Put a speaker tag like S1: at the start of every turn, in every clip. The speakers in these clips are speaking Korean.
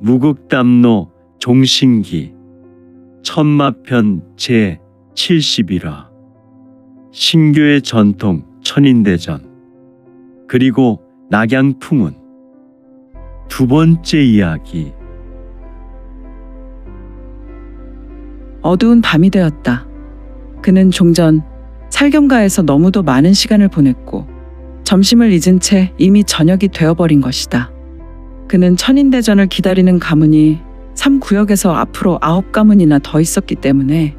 S1: 무극담로 종신기 천마편 제 71화 신교의 전통 천인대전 그리고 낙양풍운 두 번째 이야기
S2: 어두운 밤이 되었다. 그는 종전 살겸가에서 너무도 많은 시간을 보냈고 점심을 잊은 채 이미 저녁이 되어버린 것이다. 그는 천인대전을 기다리는 가문이 3구역에서 앞으로 9가문이나 더 있었기 때문에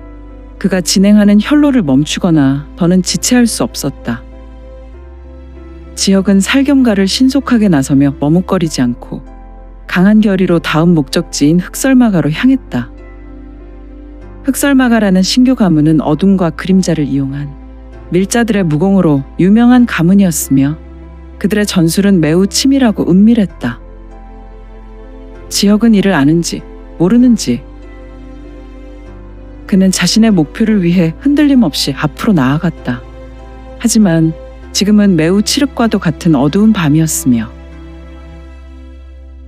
S2: 그가 진행하는 혈로를 멈추거나 더는 지체할 수 없었다. 지역은 살겸가를 신속하게 나서며 머뭇거리지 않고 강한 결의로 다음 목적지인 흑설마가로 향했다. 흑설마가라는 신교 가문은 어둠과 그림자를 이용한 밀자들의 무공으로 유명한 가문이었으며 그들의 전술은 매우 치밀하고 은밀했다. 지역은 이를 아는지 모르는지 그는 자신의 목표를 위해 흔들림 없이 앞으로 나아갔다. 하지만 지금은 매우 칠흑과도 같은 어두운 밤이었으며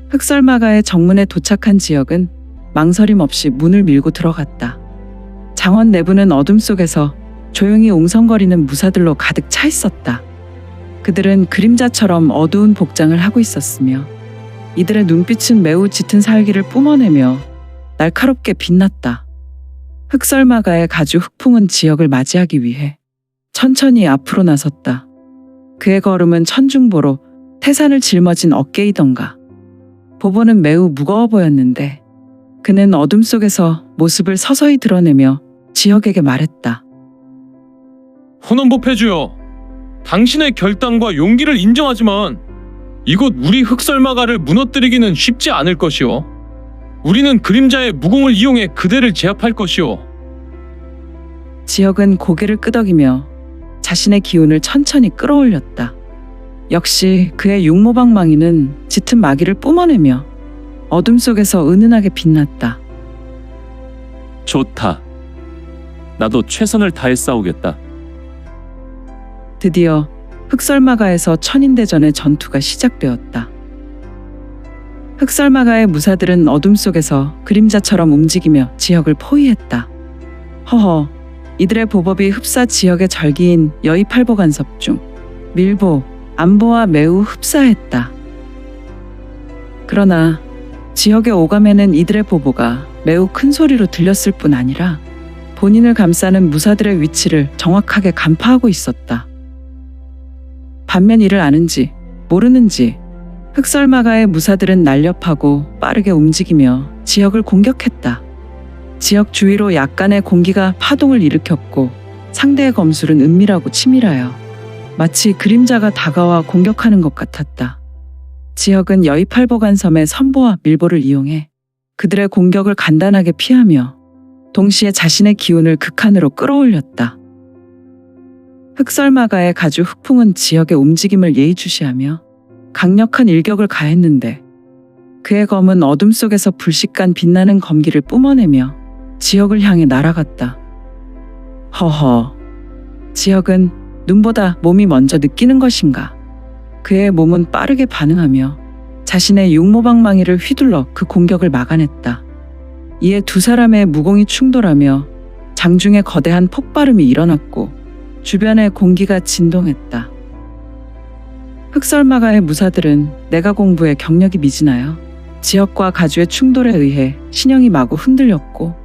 S2: 흑설마가의 정문에 도착한 지역은 망설임 없이 문을 밀고 들어갔다. 장원 내부는 어둠 속에서 조용히 웅성거리는 무사들로 가득 차 있었다. 그들은 그림자처럼 어두운 복장을 하고 있었으며 이들의 눈빛은 매우 짙은 살기를 뿜어내며 날카롭게 빛났다. 흑설마가의 가주 흑풍은 지역을 맞이하기 위해 천천히 앞으로 나섰다. 그의 걸음은 천중보로 태산을 짊어진 어깨이던가. 보보는 매우 무거워 보였는데 그는 어둠 속에서 모습을 서서히 드러내며 지역에게 말했다.
S3: 혼원법해주요. 당신의 결단과 용기를 인정하지만 이곳 우리 흑설마가를 무너뜨리기는 쉽지 않을 것이오. 우리는 그림자의 무공을 이용해 그대를 제압할 것이오.
S2: 지역은 고개를 끄덕이며 자신의 기운을 천천히 끌어올렸다. 역시 그의 육모방망이는 짙은 마기를 뿜어내며 어둠 속에서 은은하게 빛났다.
S4: 좋다. 나도 최선을 다해 싸우겠다.
S2: 드디어 흑설마가에서 천인대전의 전투가 시작되었다. 흑설마가의 무사들은 어둠 속에서 그림자처럼 움직이며 지역을 포위했다. 허허, 이들의 보법이 흡사 지역의 절기인 여의팔보 간섭 중 밀보, 안보와 매우 흡사했다. 그러나 지역의 오감에는 이들의 보보가 매우 큰 소리로 들렸을 뿐 아니라 본인을 감싸는 무사들의 위치를 정확하게 간파하고 있었다. 반면 이를 아는지 모르는지 흑설마가의 무사들은 날렵하고 빠르게 움직이며 지역을 공격했다. 지역 주위로 약간의 공기가 파동을 일으켰고 상대의 검술은 은밀하고 치밀하여 마치 그림자가 다가와 공격하는 것 같았다. 지역은 여의팔보간 섬의 선보와 밀보를 이용해 그들의 공격을 간단하게 피하며 동시에 자신의 기운을 극한으로 끌어올렸다. 흑설마가의 가주 흑풍은 지역의 움직임을 예의주시하며 강력한 일격을 가했는데 그의 검은 어둠 속에서 불식간 빛나는 검기를 뿜어내며 지역을 향해 날아갔다. 허허. 지역은 눈보다 몸이 먼저 느끼는 것인가? 그의 몸은 빠르게 반응하며 자신의 육모방망이를 휘둘러 그 공격을 막아냈다. 이에 두 사람의 무공이 충돌하며 장중에 거대한 폭발음이 일어났고 주변의 공기가 진동했다. 흑설마가의 무사들은 내가 공부에 경력이 미진하여 지역과 가주의 충돌에 의해 신형이 마구 흔들렸고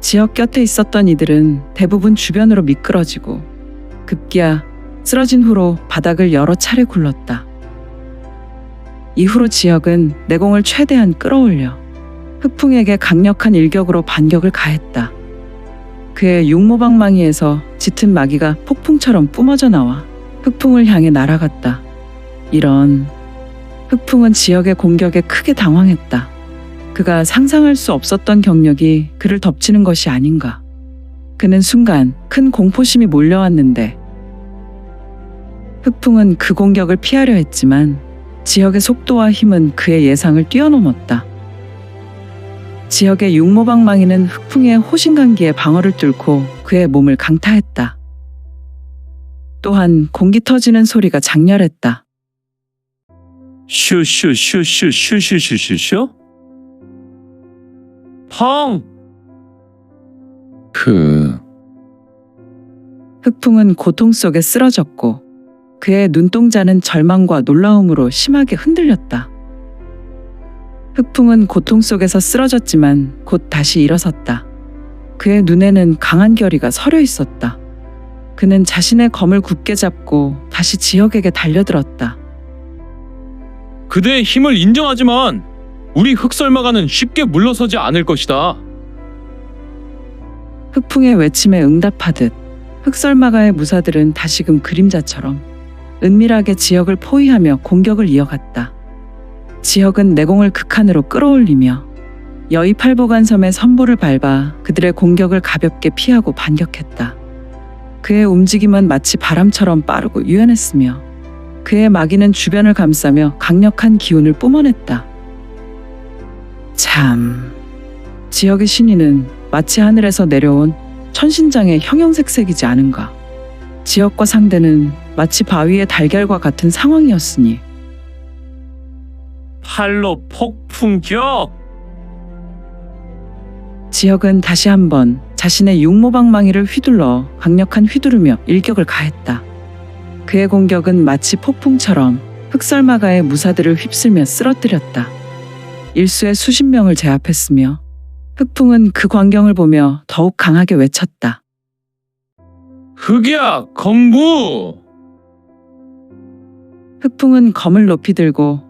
S2: 지역 곁에 있었던 이들은 대부분 주변으로 미끄러지고 급기야 쓰러진 후로 바닥을 여러 차례 굴렀다. 이후로 지역은 내공을 최대한 끌어올려 흑풍에게 강력한 일격으로 반격을 가했다. 그의 육모방망이에서 짙은 마기가 폭풍처럼 뿜어져 나와 흑풍을 향해 날아갔다. 이런 흑풍은 지역의 공격에 크게 당황했다. 그가 상상할 수 없었던 경력이 그를 덮치는 것이 아닌가. 그는 순간 큰 공포심이 몰려왔는데 흑풍은 그 공격을 피하려 했지만 지역의 속도와 힘은 그의 예상을 뛰어넘었다. 지역의 육모방망이는 흑풍의 호신강기에 방어를 뚫고 그의 몸을 강타했다. 또한 공기 터지는 소리가 장렬했다.
S4: 슈슈슈슈슈슈슈슈슈? 펑!
S3: 그
S2: 흑풍은 고통 속에 쓰러졌고 그의 눈동자는 절망과 놀라움으로 심하게 흔들렸다. 흑풍은 고통 속에서 쓰러졌지만 곧 다시 일어섰다. 그의 눈에는 강한 결의가 서려 있었다. 그는 자신의 검을 굳게 잡고 다시 지역에게 달려들었다.
S3: 그대의 힘을 인정하지만 우리 흑설마가는 쉽게 물러서지 않을 것이다.
S2: 흑풍의 외침에 응답하듯 흑설마가의 무사들은 다시금 그림자처럼 은밀하게 지역을 포위하며 공격을 이어갔다. 지역은 내공을 극한으로 끌어올리며 여의 팔보간섬의 선보를 밟아 그들의 공격을 가볍게 피하고 반격했다. 그의 움직임은 마치 바람처럼 빠르고 유연했으며 그의 마기는 주변을 감싸며 강력한 기운을 뿜어냈다. 참, 지역의 신인은 마치 하늘에서 내려온 천신장의 형형색색이지 않은가. 지역과 상대는 마치 바위의 달걀과 같은 상황이었으니
S4: 팔로 폭풍격!
S2: 지역은 다시 한번 자신의 육모방망이를 휘둘러 강력한 휘두르며 일격을 가했다. 그의 공격은 마치 폭풍처럼 흑설마가의 무사들을 휩쓸며 쓰러뜨렸다. 일수의 수십 명을 제압했으며 흑풍은 그 광경을 보며 더욱 강하게 외쳤다.
S3: 흑야 검부!
S2: 흑풍은 검을 높이 들고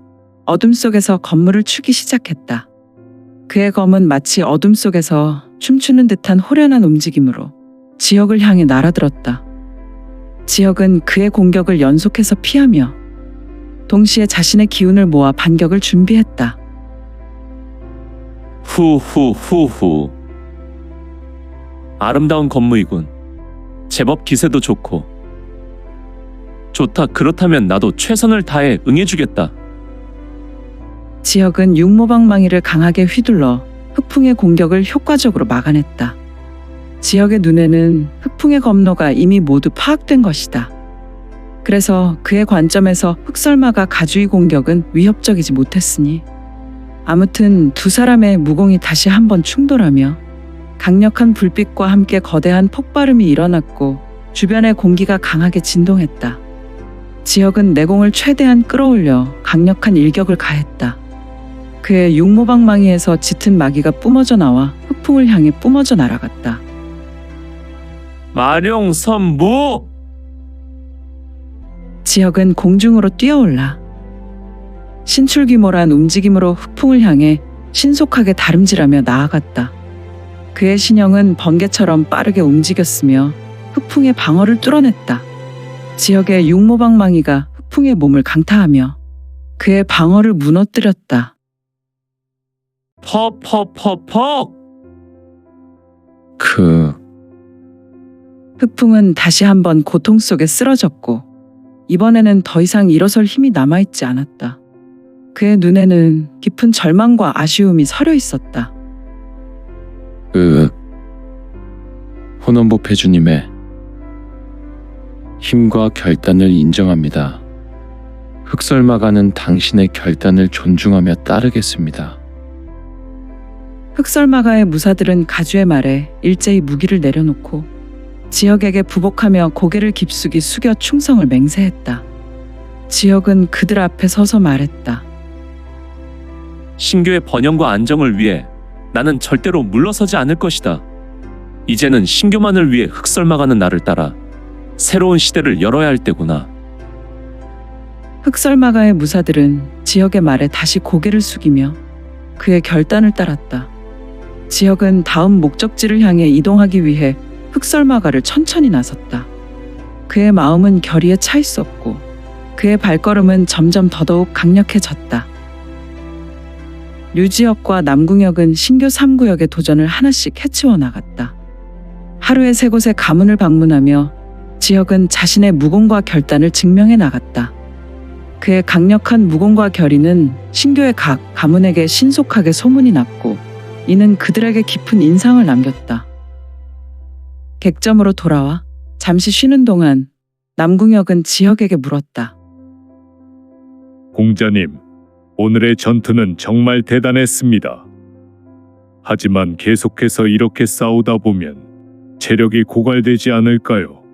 S2: 어둠 속에서 건물을 추기 시작했다. 그의 검은 마치 어둠 속에서 춤추는 듯한 호련한 움직임으로 지역을 향해 날아들었다. 지역은 그의 공격을 연속해서 피하며 동시에 자신의 기운을 모아 반격을 준비했다.
S4: 후후후후. 아름다운 건무이군. 제법 기세도 좋고. 좋다. 그렇다면 나도 최선을 다해 응해주겠다.
S2: 지역은 육모방망이를 강하게 휘둘러 흑풍의 공격을 효과적으로 막아냈다. 지역의 눈에는 흑풍의 검노가 이미 모두 파악된 것이다. 그래서 그의 관점에서 흑설마가 가주의 공격은 위협적이지 못했으니 아무튼 두 사람의 무공이 다시 한번 충돌하며 강력한 불빛과 함께 거대한 폭발음이 일어났고 주변의 공기가 강하게 진동했다. 지역은 내공을 최대한 끌어올려 강력한 일격을 가했다. 그의 육모방망이에서 짙은 마기가 뿜어져 나와 흑풍을 향해 뿜어져 날아갔다.
S4: 마룡선무!
S2: 지역은 공중으로 뛰어올라 신출귀몰한 움직임으로 흑풍을 향해 신속하게 다름질하며 나아갔다. 그의 신형은 번개처럼 빠르게 움직였으며 흑풍의 방어를 뚫어냈다. 지역의 육모방망이가 흑풍의 몸을 강타하며 그의 방어를 무너뜨렸다.
S4: 퍼퍼퍼퍽!
S3: 그
S2: 흑풍은 다시 한번 고통 속에 쓰러졌고 이번에는 더 이상 일어설 힘이 남아있지 않았다. 그의 눈에는 깊은 절망과 아쉬움이 서려 있었다.
S3: 그 혼원보 패주님의 힘과 결단을 인정합니다. 흑설마가는 당신의 결단을 존중하며 따르겠습니다.
S2: 흑설마가의 무사들은 가주의 말에 일제히 무기를 내려놓고 지역에게 부복하며 고개를 깊숙이 숙여 충성을 맹세했다. 지역은 그들 앞에 서서 말했다.
S4: 신교의 번영과 안정을 위해 나는 절대로 물러서지 않을 것이다. 이제는 신교만을 위해 흑설마가는 나를 따라 새로운 시대를 열어야 할 때구나.
S2: 흑설마가의 무사들은 지역의 말에 다시 고개를 숙이며 그의 결단을 따랐다. 지역은 다음 목적지를 향해 이동하기 위해 흑설마가를 천천히 나섰다. 그의 마음은 결의에 차 있었고 그의 발걸음은 점점 더더욱 강력해졌다. 류지역과 남궁역은 신교 3구역의 도전을 하나씩 해치워 나갔다. 하루에 세 곳의 가문을 방문하며 지역은 자신의 무공과 결단을 증명해 나갔다. 그의 강력한 무공과 결의는 신교의 각 가문에게 신속하게 소문이 났고 이는 그들에게 깊은 인상을 남겼다. 객점으로 돌아와 잠시 쉬는 동안 남궁역은 지역에게 물었다.
S5: 공자님, 오늘의 전투는 정말 대단했습니다. 하지만 계속해서 이렇게 싸우다 보면 체력이 고갈되지 않을까요?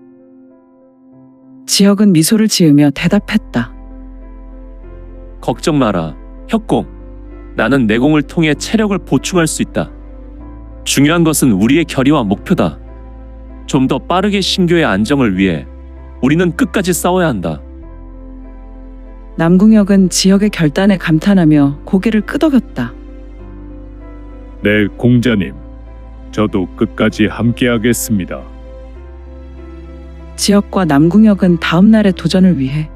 S2: 지혁은 미소를 지으며 대답했다.
S4: 걱정 마라. 협공. 나는 내공을 통해 체력을 보충할 수 있다. 중요한 것은 우리의 결의와 목표다. 좀 더 빠르게 신교의 안정을 위해 우리는 끝까지 싸워야 한다.
S2: 남궁혁은 지혁의 결단에 감탄하며 고개를 끄덕였다.
S5: 네, 공자님. 저도 끝까지 함께하겠습니다.
S2: 지혁과 남궁혁은 다음 날의 도전을 위해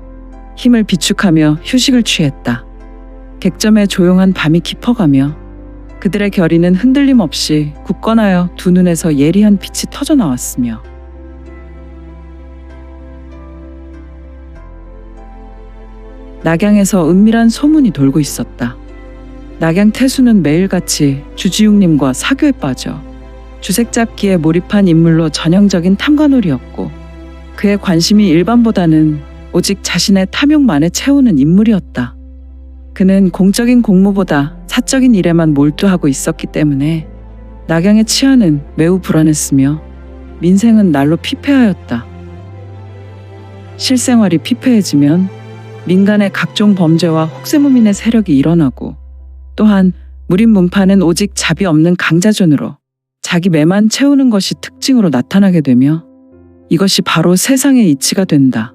S2: 힘을 비축하며 휴식을 취했다. 객점의 조용한 밤이 깊어가며 그들의 결의는 흔들림 없이 굳건하여 두 눈에서 예리한 빛이 터져 나왔으며 낙양에서 은밀한 소문이 돌고 있었다. 낙양 태수는 매일같이 주지웅님과 사교에 빠져 주색 잡기에 몰입한 인물로 전형적인 탐관놀이였고 그의 관심이 일반보다는 오직 자신의 탐욕만에 채우는 인물이었다. 그는 공적인 공무보다 사적인 일에만 몰두하고 있었기 때문에 낙양의 치안은 매우 불안했으며 민생은 날로 피폐하였다. 실생활이 피폐해지면 민간의 각종 범죄와 혹세무민의 세력이 일어나고 또한 무림 문파는 오직 잡이 없는 강자존으로 자기 매만 채우는 것이 특징으로 나타나게 되며 이것이 바로 세상의 이치가 된다.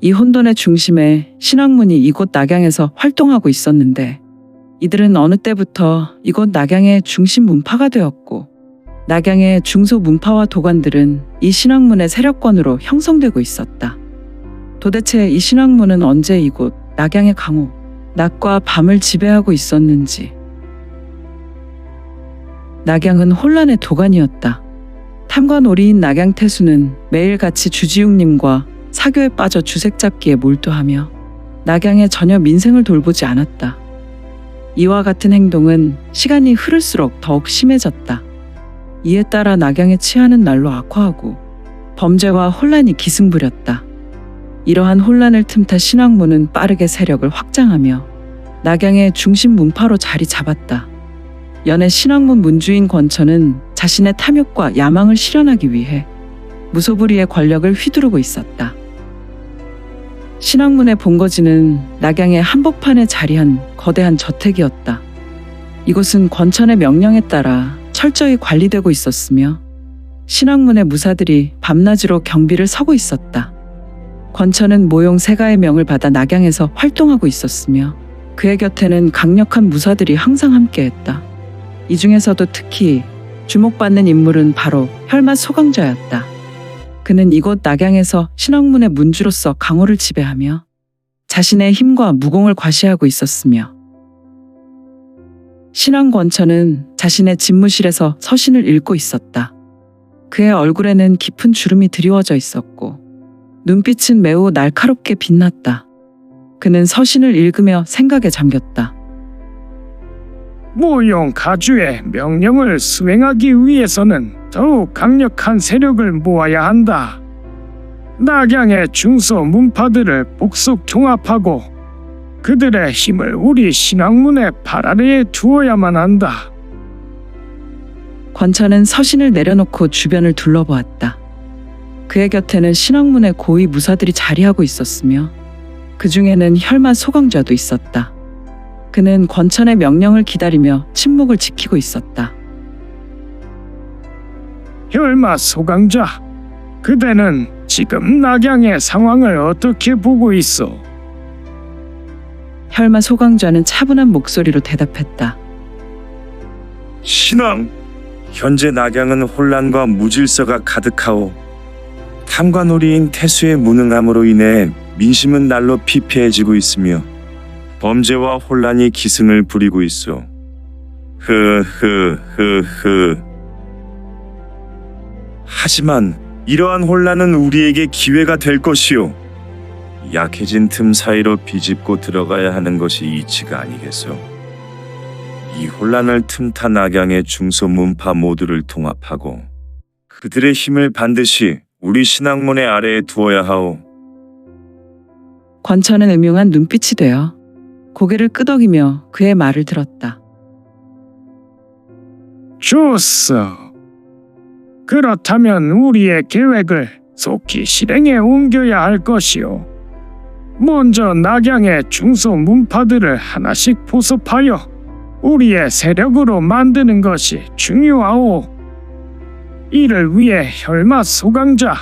S2: 이 혼돈의 중심에 신학문이 이곳 낙양에서 활동하고 있었는데 이들은 어느 때부터 이곳 낙양의 중심 문파가 되었고 낙양의 중소 문파와 도관들은 이 신학문의 세력권으로 형성되고 있었다. 도대체 이 신학문은 언제 이곳 낙양의 강호, 낮과 밤을 지배하고 있었는지. 낙양은 혼란의 도가니였다. 탐관오리인 낙양 태수는 매일같이 주지웅님과 사교에 빠져 주색 잡기에 몰두하며 낙양의 전혀 민생을 돌보지 않았다. 이와 같은 행동은 시간이 흐를수록 더욱 심해졌다. 이에 따라 낙양의 치안은 날로 악화하고 범죄와 혼란이 기승부렸다. 이러한 혼란을 틈타 신학문은 빠르게 세력을 확장하며 낙양의 중심 문파로 자리 잡았다. 연애 신학문 문주인 권천은 자신의 탐욕과 야망을 실현하기 위해 무소불위의 권력을 휘두르고 있었다. 신학문의 본거지는 낙양의 한복판에 자리한 거대한 저택이었다. 이곳은 권천의 명령에 따라 철저히 관리되고 있었으며 신학문의 무사들이 밤낮으로 경비를 서고 있었다. 권천은 모용 세가의 명을 받아 낙양에서 활동하고 있었으며 그의 곁에는 강력한 무사들이 항상 함께했다. 이 중에서도 특히 주목받는 인물은 바로 혈맛 소강자였다. 그는 이곳 낙양에서 신학문의 문주로서 강호를 지배하며 자신의 힘과 무공을 과시하고 있었으며 신앙권천은 자신의 집무실에서 서신을 읽고 있었다. 그의 얼굴에는 깊은 주름이 드리워져 있었고 눈빛은 매우 날카롭게 빛났다. 그는 서신을 읽으며 생각에 잠겼다.
S6: 모용 가주의 명령을 수행하기 위해서는 더욱 강력한 세력을 모아야 한다. 낙양의 중소 문파들을 복속 종합하고 그들의 힘을 우리 신학문의 발 아래에 두어야만 한다.
S2: 권천은 서신을 내려놓고 주변을 둘러보았다. 그의 곁에는 신학문의 고위 무사들이 자리하고 있었으며 그 중에는 혈마 소강자도 있었다. 그는 권천의 명령을 기다리며 침묵을 지키고 있었다.
S6: 혈마 소강자, 그대는 지금 낙양의 상황을 어떻게 보고 있어?
S2: 혈마 소강자는 차분한 목소리로 대답했다.
S7: 신왕, 현재 낙양은 혼란과 무질서가 가득하오. 탐관오리인 태수의 무능함으로 인해 민심은 날로 피폐해지고 있으며 범죄와 혼란이 기승을 부리고 있어. 흐흐흐흐. 하지만 이러한 혼란은 우리에게 기회가 될 것이오. 약해진 틈 사이로 비집고 들어가야 하는 것이 이치가 아니겠소. 이 혼란을 틈타 낙양의 중소 문파 모두를 통합하고 그들의 힘을 반드시 우리 신학문의 아래에 두어야 하오.
S2: 권천은 음흉한 눈빛이 되어 고개를 끄덕이며 그의 말을 들었다.
S6: 좋소. 그렇다면 우리의 계획을 속히 실행에 옮겨야 할 것이오. 먼저 낙양의 중소 문파들을 하나씩 포섭하여 우리의 세력으로 만드는 것이 중요하오. 이를 위해 혈마 소강자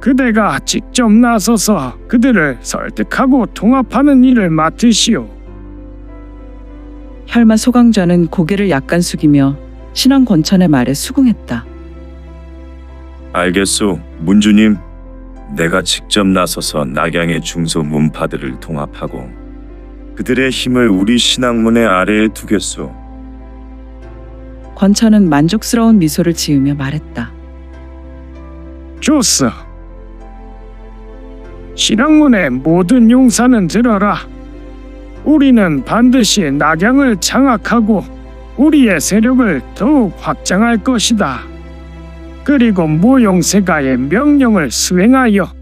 S6: 그대가 직접 나서서 그들을 설득하고 통합하는 일을 맡으시오.
S2: 혈마 소강자는 고개를 약간 숙이며 신왕 권천의 말에 수긍했다.
S7: 알겠소, 문주님. 내가 직접 나서서 낙양의 중소 문파들을 통합하고 그들의 힘을 우리 신앙문의 아래에 두겠소.
S2: 권천은 만족스러운 미소를 지으며 말했다.
S6: 좋소. 신앙문의 모든 용사는 들어라. 우리는 반드시 낙양을 장악하고 우리의 세력을 더욱 확장할 것이다. 그리고 모용세가의 명령을 수행하여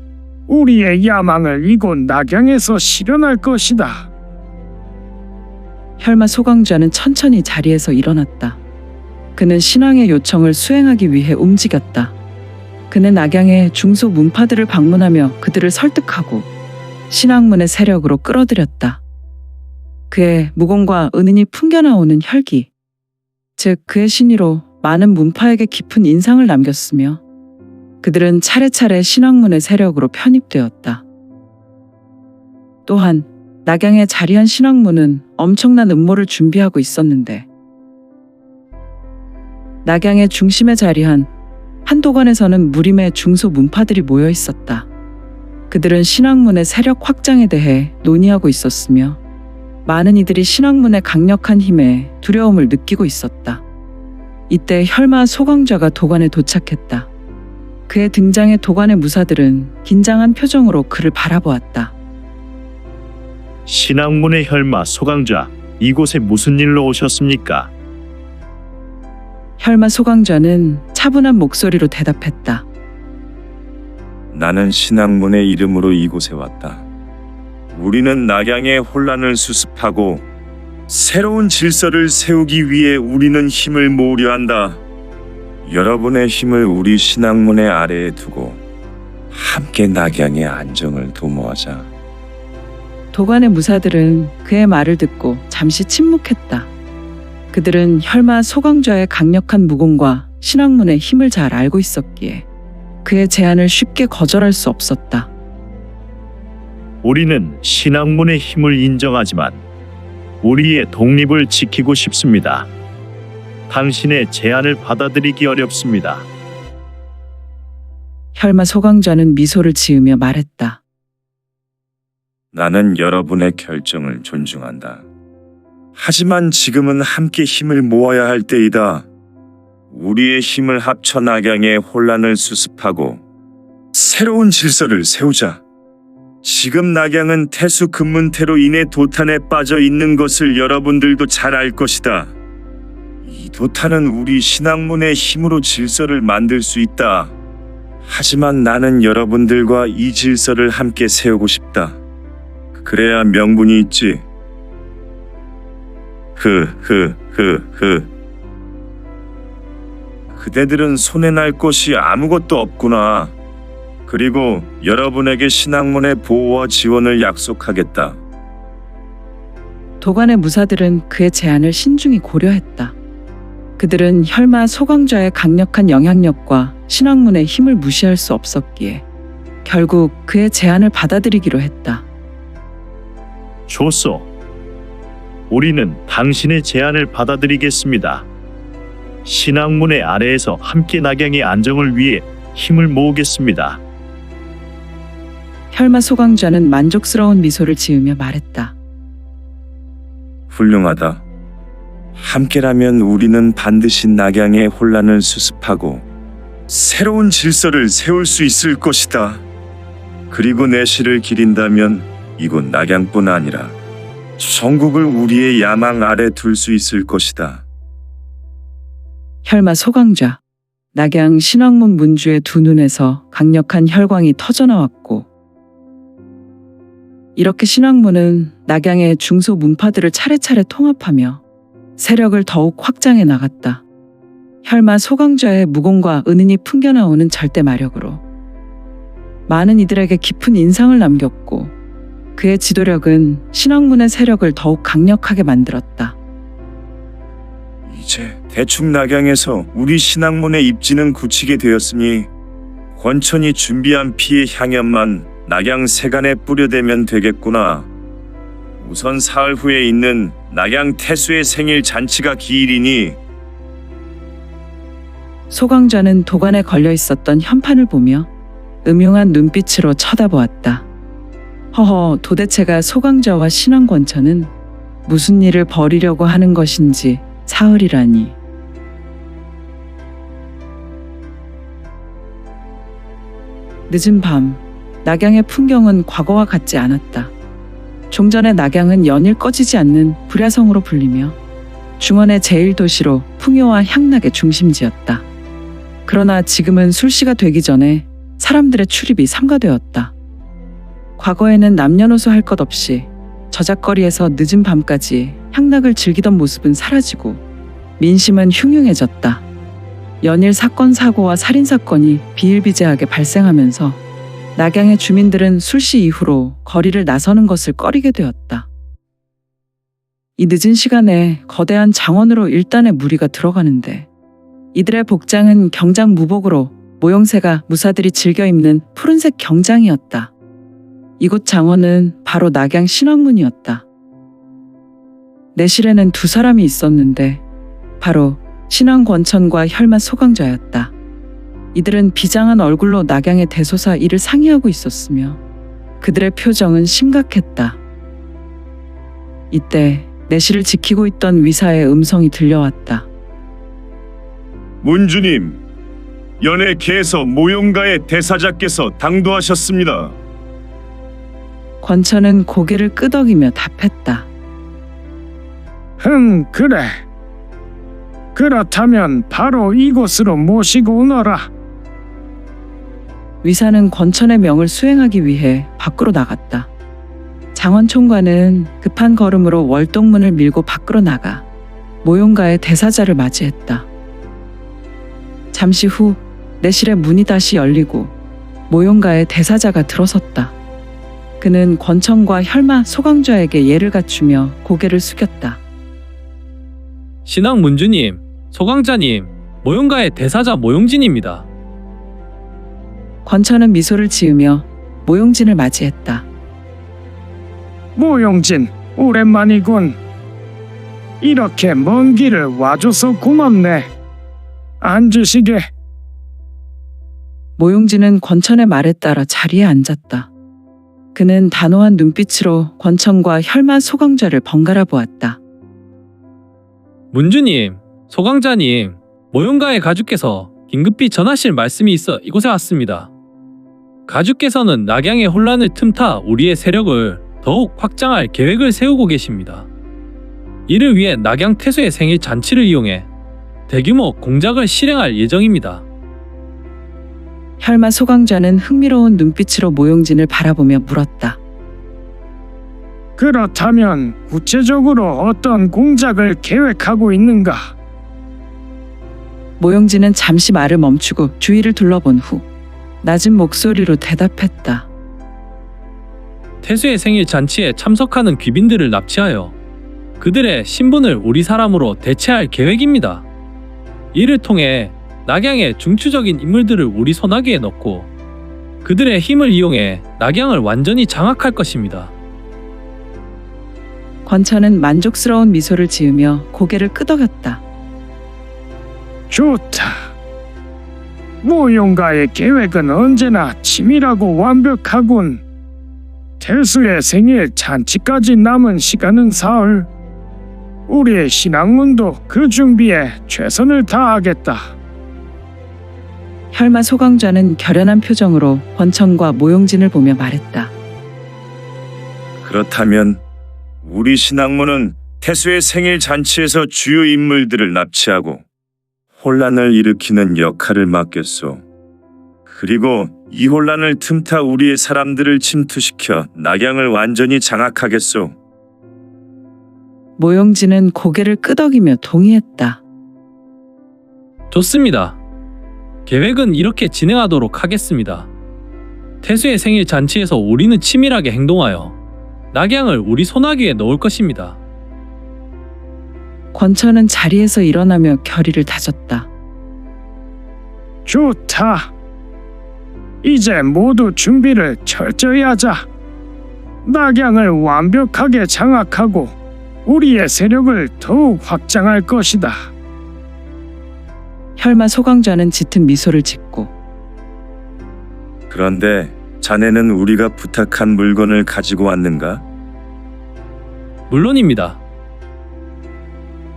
S6: 우리의 야망을 이곳 낙양에서 실현할 것이다.
S2: 혈마 소강자는 천천히 자리에서 일어났다. 그는 신왕의 요청을 수행하기 위해 움직였다. 그는 낙양의 중소 문파들을 방문하며 그들을 설득하고 신왕문의 세력으로 끌어들였다. 그의 무공과 은은이 풍겨나오는 혈기, 즉 그의 신의로 많은 문파에게 깊은 인상을 남겼으며 그들은 차례차례 신왕문의 세력으로 편입되었다. 또한 낙양에 자리한 신왕문은 엄청난 음모를 준비하고 있었는데 낙양의 중심에 자리한 한도관에서는 무림의 중소 문파들이 모여 있었다. 그들은 신왕문의 세력 확장에 대해 논의하고 있었으며 많은 이들이 신왕문의 강력한 힘에 두려움을 느끼고 있었다. 이때 혈마 소강자가 도관에 도착했다. 그의 등장에 도관의 무사들은 긴장한 표정으로 그를 바라보았다.
S1: 신앙문의 혈마 소강자 이곳에 무슨 일로 오셨습니까?
S2: 혈마 소강자는 차분한 목소리로 대답했다.
S7: 나는 신앙문의 이름으로 이곳에 왔다. 우리는 낙양의 혼란을 수습하고 새로운 질서를 세우기 위해 우리는 힘을 모으려 한다. 여러분의 힘을 우리 신앙문의 아래에 두고 함께 낙양의 안정을 도모하자.
S2: 도관의 무사들은 그의 말을 듣고 잠시 침묵했다. 그들은 혈마 소강자의 강력한 무공과 신앙문의 힘을 잘 알고 있었기에 그의 제안을 쉽게 거절할 수 없었다.
S1: 우리는 신앙문의 힘을 인정하지만 우리의 독립을 지키고 싶습니다. 당신의 제안을 받아들이기 어렵습니다.
S2: 혈마 소강자는 미소를 지으며 말했다.
S7: 나는 여러분의 결정을 존중한다. 하지만 지금은 함께 힘을 모아야 할 때이다. 우리의 힘을 합쳐 낙양의 혼란을 수습하고 새로운 질서를 세우자. 지금 낙양은 태수 금문태로 인해 도탄에 빠져 있는 것을 여러분들도 잘 알 것이다. 이 도탄은 우리 신앙문의 힘으로 질서를 만들 수 있다. 하지만 나는 여러분들과 이 질서를 함께 세우고 싶다. 그래야 명분이 있지. 흐, 흐, 흐, 흐. 그대들은 손에 날 것이 아무것도 없구나. 그리고 여러분에게 신학문의 보호와 지원을 약속하겠다.
S2: 도관의 무사들은 그의 제안을 신중히 고려했다. 그들은 혈마 소강자의 강력한 영향력과 신학문의 힘을 무시할 수 없었기에 결국 그의 제안을 받아들이기로 했다.
S1: 좋소. 우리는 당신의 제안을 받아들이겠습니다. 신앙문의 아래에서 함께 낙양의 안정을 위해 힘을 모으겠습니다.
S2: 혈마 소강자는 만족스러운 미소를 지으며 말했다.
S7: 훌륭하다. 함께라면 우리는 반드시 낙양의 혼란을 수습하고 새로운 질서를 세울 수 있을 것이다. 그리고 내실을 기린다면 이곳 낙양뿐 아니라 전국을 우리의 야망 아래 둘 수 있을 것이다.
S2: 혈마 소강자. 낙양 신왕문 문주의 두 눈에서 강력한 혈광이 터져나왔고 이렇게 신왕문은 낙양의 중소 문파들을 차례차례 통합하며 세력을 더욱 확장해 나갔다. 혈마 소강좌의 무공과 은은히 풍겨나오는 절대 마력으로 많은 이들에게 깊은 인상을 남겼고 그의 지도력은 신앙문의 세력을 더욱 강력하게 만들었다.
S7: 이제 대충 낙양에서 우리 신앙문의 입지는 굳히게 되었으니 권천이 준비한 피의 향연만 낙양 세간에 뿌려대면 되겠구나. 우선 사흘 후에 있는 낙양 태수의 생일 잔치가 기일이니
S2: 소강좌는 도관에 걸려 있었던 현판을 보며 음흉한 눈빛으로 쳐다보았다. 허허, 도대체가 소강좌와 신앙권천은 무슨 일을 벌이려고 하는 것인지 사흘이라니. 늦은 밤, 낙양의 풍경은 과거와 같지 않았다. 종전의 낙양은 연일 꺼지지 않는 불야성으로 불리며 중원의 제일도시로 풍요와 향락의 중심지였다. 그러나 지금은 술시가 되기 전에 사람들의 출입이 삼가되었다. 과거에는 남녀노소 할 것 없이 저작거리에서 늦은 밤까지 향락을 즐기던 모습은 사라지고 민심은 흉흉해졌다. 연일 사건 사고와 살인 사건이 비일비재하게 발생하면서 낙양의 주민들은 술시 이후로 거리를 나서는 것을 꺼리게 되었다. 이 늦은 시간에 거대한 장원으로 일단의 무리가 들어가는데 이들의 복장은 경장 무복으로 모형새가 무사들이 즐겨 입는 푸른색 경장이었다. 이곳 장원은 바로 낙양 신왕문이었다. 내실에는 두 사람이 있었는데 바로 신왕권천과 혈마 소강좌였다. 이들은 비장한 얼굴로 낙양의 대소사 일을 상의하고 있었으며 그들의 표정은 심각했다. 이때 내실을 지키고 있던 위사의 음성이 들려왔다.
S7: 문주님, 연애 개에서 모용가의 대사자께서 당도하셨습니다.
S2: 권천은 고개를 끄덕이며 답했다.
S6: 흥, 그래. 그렇다면 바로 이곳으로 모시고 오너라.
S2: 위사는 권천의 명을 수행하기 위해 밖으로 나갔다. 장원 총관은 급한 걸음으로 월동문을 밀고 밖으로 나가 모용가의 대사자를 맞이했다. 잠시 후 내실의 문이 다시 열리고 모용가의 대사자가 들어섰다. 그는 권천과 혈마 소강좌에게 예를 갖추며 고개를 숙였다.
S3: 신앙 문주님, 소강자님, 모용가의 대사자 모용진입니다.
S2: 권천은 미소를 지으며 모용진을 맞이했다.
S6: 모용진, 오랜만이군. 이렇게 먼 길을 와줘서 고맙네. 앉으시게.
S2: 모용진은 권천의 말에 따라 자리에 앉았다. 그는 단호한 눈빛으로 권천과 혈마 소강좌를 번갈아 보았다.
S3: 문주님, 소강자님, 모용가의 가주께서 긴급히 전하실 말씀이 있어 이곳에 왔습니다. 가주께서는 낙양의 혼란을 틈타 우리의 세력을 더욱 확장할 계획을 세우고 계십니다. 이를 위해 낙양 태수의 생일 잔치를 이용해 대규모 공작을 실행할 예정입니다.
S2: 혈마 소강좌는 흥미로운 눈빛으로 모용진을 바라보며 물었다.
S6: 그렇다면 구체적으로 어떤 공작을 계획하고 있는가?
S2: 모용진은 잠시 말을 멈추고 주위를 둘러본 후 낮은 목소리로 대답했다.
S3: 태수의 생일 잔치에 참석하는 귀빈들을 납치하여 그들의 신분을 우리 사람으로 대체할 계획입니다. 이를 통해 낙양의 중추적인 인물들을 우리 손아귀에 넣고 그들의 힘을 이용해 낙양을 완전히 장악할 것입니다.
S2: 권천은 만족스러운 미소를 지으며 고개를 끄덕였다.
S6: 좋다. 모용가의 계획은 언제나 치밀하고 완벽하군. 태수의 생일 잔치까지 남은 시간은 사흘. 우리의 신앙문도 그 준비에 최선을 다하겠다.
S2: 혈마 소강좌는 결연한 표정으로 권천과 모용진을 보며 말했다.
S7: 그렇다면 우리 신앙문은 태수의 생일 잔치에서 주요 인물들을 납치하고 혼란을 일으키는 역할을 맡겼소. 그리고 이 혼란을 틈타 우리의 사람들을 침투시켜 낙양을 완전히 장악하겠소.
S2: 모용진은 고개를 끄덕이며 동의했다.
S3: 좋습니다. 계획은 이렇게 진행하도록 하겠습니다. 태수의 생일 잔치에서 우리는 치밀하게 행동하여 낙양을 우리 소나기에 넣을 것입니다.
S2: 권천은 자리에서 일어나며 결의를 다졌다.
S6: 좋다. 이제 모두 준비를 철저히 하자. 낙양을 완벽하게 장악하고 우리의 세력을 더욱 확장할 것이다.
S2: 혈마 소강좌는 짙은 미소를 짓고
S7: 그런데 자네는 우리가 부탁한 물건을 가지고 왔는가?
S3: 물론입니다.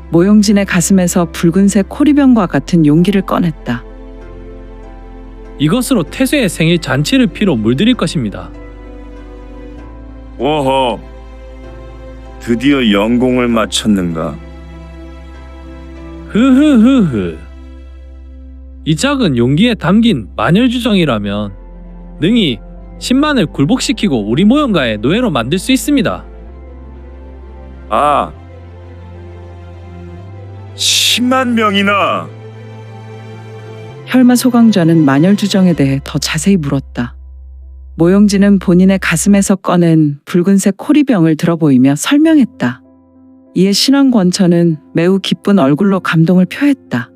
S2: 모용진의 가슴에서 붉은색 코리병과 같은 용기를 꺼냈다.
S3: 이것으로 태수의 생일 잔치를 피로 물들일 것입니다.
S7: 오호. 드디어 영공을 마쳤는가?
S3: 흐흐흐흐. 이 작은 용기에 담긴 만열주정이라면 능히 10만을 굴복시키고 우리 모형가의 노예로 만들 수 있습니다.
S7: 아. 10만 명이나.
S2: 혈마 소강좌는 만열주정에 대해 더 자세히 물었다. 모용진은 본인의 가슴에서 꺼낸 붉은색 코리병을 들어보이며 설명했다. 이에 신왕권천은 매우 기쁜 얼굴로 감동을 표했다.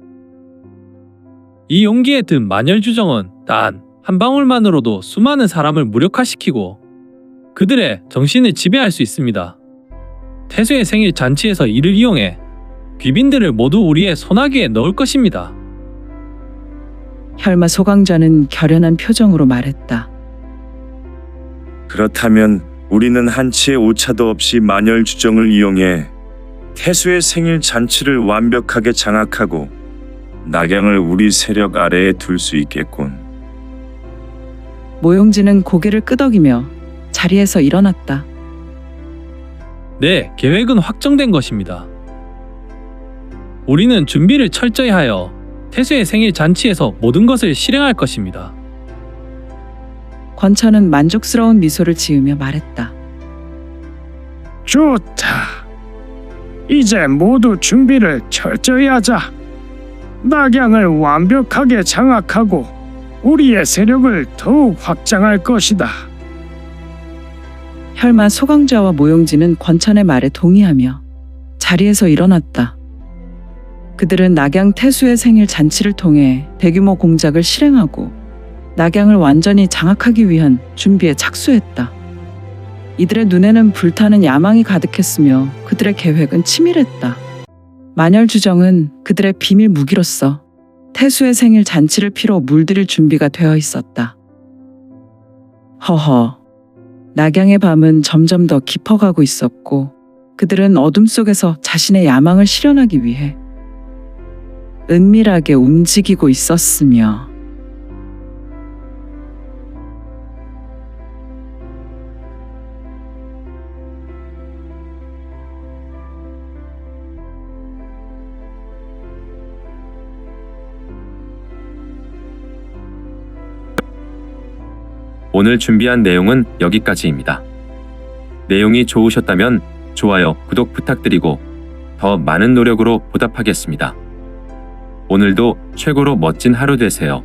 S3: 이 용기에 든 만열주정은 단 한 방울만으로도 수많은 사람을 무력화시키고 그들의 정신을 지배할 수 있습니다. 태수의 생일 잔치에서 이를 이용해 귀빈들을 모두 우리의 소나기에 넣을 것입니다.
S2: 혈마 소강좌는 결연한 표정으로 말했다.
S7: 그렇다면 우리는 한치의 오차도 없이 만열 주정을 이용해 태수의 생일 잔치를 완벽하게 장악하고 낙양을 우리 세력 아래에 둘 수 있겠군.
S2: 모용진은 고개를 끄덕이며 자리에서 일어났다.
S3: 네, 계획은 확정된 것입니다. 우리는 준비를 철저히 하여 태수의 생일 잔치에서 모든 것을 실행할 것입니다.
S2: 권천은 만족스러운 미소를 지으며 말했다.
S6: 좋다. 이제 모두 준비를 철저히 하자. 낙양을 완벽하게 장악하고 우리의 세력을 더욱 확장할 것이다.
S2: 혈마 소강좌와 모용진은 권천의 말에 동의하며 자리에서 일어났다. 그들은 낙양 태수의 생일 잔치를 통해 대규모 공작을 실행하고 낙양을 완전히 장악하기 위한 준비에 착수했다. 이들의 눈에는 불타는 야망이 가득했으며 그들의 계획은 치밀했다. 만열주정은 그들의 비밀 무기로서 태수의 생일 잔치를 피로 물들일 준비가 되어 있었다. 허허. 낙양의 밤은 점점 더 깊어가고 있었고 그들은 어둠 속에서 자신의 야망을 실현하기 위해 은밀하게 움직이고 있었으며
S8: 오늘 준비한 내용은 여기까지입니다. 내용이 좋으셨다면 좋아요, 구독 부탁드리고 더 많은 노력으로 보답하겠습니다. 오늘도 최고로 멋진 하루 되세요.